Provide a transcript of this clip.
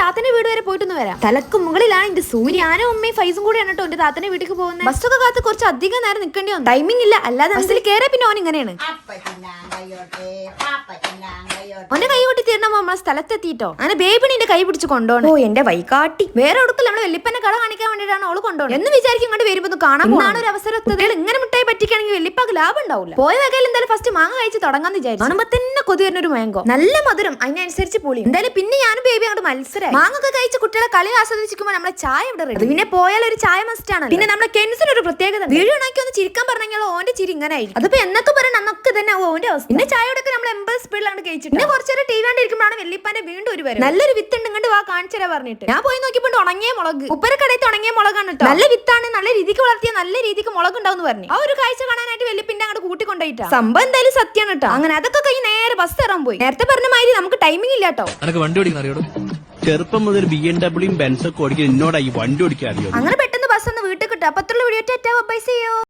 താത്തന്റെ വീട് വരെ പോയിട്ടൊന്ന് വരാം. തലക്ക് മുകളിലാണ് എന്റെ സൂര്യ. ഞാനും അമ്മയും ഫൈസും കൂടിയാണ് കേട്ടോ എന്റെ താത്തന്റെ വീട്ടിലേക്ക് പോകുന്നത്. ബസ്സൊക്കെ കാത്ത് കുറച്ച് അധികം നേരം നിൽക്കേണ്ടി വന്നു. ടൈമിംഗ് ഇല്ല. അല്ലാതെ ബസ്സിൽ കയറിയ പിന്നെ ഓൻ ഇങ്ങനെയാണ്. ഓന്റെ കൈ കൊട്ടി തീർന്നപ്പോ നമ്മളെ സ്ഥലത്തെത്തിയിട്ടോ. അങ്ങനെ ബേബിണിന്റെ കൈ പിടിച്ച് കൊണ്ടോണം ഓ എന്റെ വൈകാട്ടി വേറെ ഒടുക്കൽ നമ്മളെ വെല്ലിപ്പനെ കട കാണിക്കാൻ വേണ്ടിയിട്ടാണ് അവൾ കൊണ്ടോണം എന്ന് വിചാരിക്കും ഇങ്ങോട്ട് വരുമ്പോ കാണാൻ ഒരു അവസരം. ഇങ്ങനെ വെല്ലിപ്പാക്ക് ലാഭം ഉണ്ടാവില്ല പോയ വകയിൽ എന്തായാലും ഫസ്റ്റ് മാങ്ങ കഴിച്ച് തുടങ്ങാന്ന് വിചാരിച്ചു. കാണുമ്പോ തന്നെ കൊതി വരുന്ന ഒരു മാങ്കോ നല്ല മധുരം അതിനനുസരിച്ച് പുളി. എന്തായാലും പിന്നെ ഞാനും ബേബി അങ്ങോട്ട് മത്സരം മാങ്ങ ഒക്കെ കഴിച്ച് കുട്ടികളെ കളി ആസ്വദിച്ചിരിക്കുമ്പോൾ നമ്മളെ ചായ ഇവിടെ റെഡി പിന്നെ പോയാൽ ഒരു ചായ മസ്റ്റ് ആണ് പിന്നെ നമ്മളെ കെൻസിന് ഒരു പ്രത്യേകത വീഡിയോ ഒന്ന് ചിരിക്കാൻ പറഞ്ഞെങ്കിൽ ഓന്റെ ചിരി ഇങ്ങനെ ആയിരിക്കും. അതിപ്പോ എന്നൊക്കെ പറയണം അന്നൊക്കെ തന്നെ ഓന്റെ അവസ്ഥ. പിന്നെ ചായയോടൊക്കെ സ്പീഡിലാണ് കഴിച്ചിട്ട് കുറച്ചു നേരം ടി വി കണ്ടിരിക്കുമ്പോഴാണ് വെല്ലിപ്പാന്റെ വീണ്ടും ഒരു വരും നല്ലൊരു വിത്ത് ഉണ്ട് ഇങ്ങോട്ട് വാ കാണിച്ചരാ പറഞ്ഞിട്ട്. ഞാൻ പോയി നോക്കിയപ്പോൾ ഉണങ്ങിയ മുളക്. ഉപ്പരക്കടയിൽ ഉണങ്ങിയ മുളകാണ് കേട്ടോ നല്ല വിത്താണ് നല്ല രീതിക്ക് വളർത്തിയ നല്ല രീതിക്ക് മുളക് ഉണ്ടാവും പറഞ്ഞു. ആ ഒരു കാഴ്ച കാണാനായിട്ട് വെല്ലിപ്പിന്റെ അങ്ങോട്ട് കൂട്ടിക്കൊണ്ടായിട്ടാ. സംഭവം എന്തായാലും സത്യമാണ് കേട്ടോ അങ്ങനെ അതൊക്കെ കഴിഞ്ഞ് നേരെ ബസ് ഇറങ്ങാൻ പോയി. നേരത്തെ പറഞ്ഞ മാതിരി നമുക്ക് ടൈമിംഗ് ഇല്ല കേട്ടോ അനക്ക് വണ്ടി ഓടിക്കാൻ അറിയോടോ? ചെറുപ്പം മുതൽ ബി എം ഡബ്ല്യൂ ബെൻസൊക്കെ ഓടിക്കാൻ എന്നോടായി വണ്ടി ഓടിക്കാൻ അറിയോ? അങ്ങനെ പെട്ടെന്ന് ബസ് ഒന്ന് വീട്ടിൽ കിട്ടും. അപ്പത്തുള്ള വീഡിയോ ടാറ്റാ ബൈ ചെയ്യോ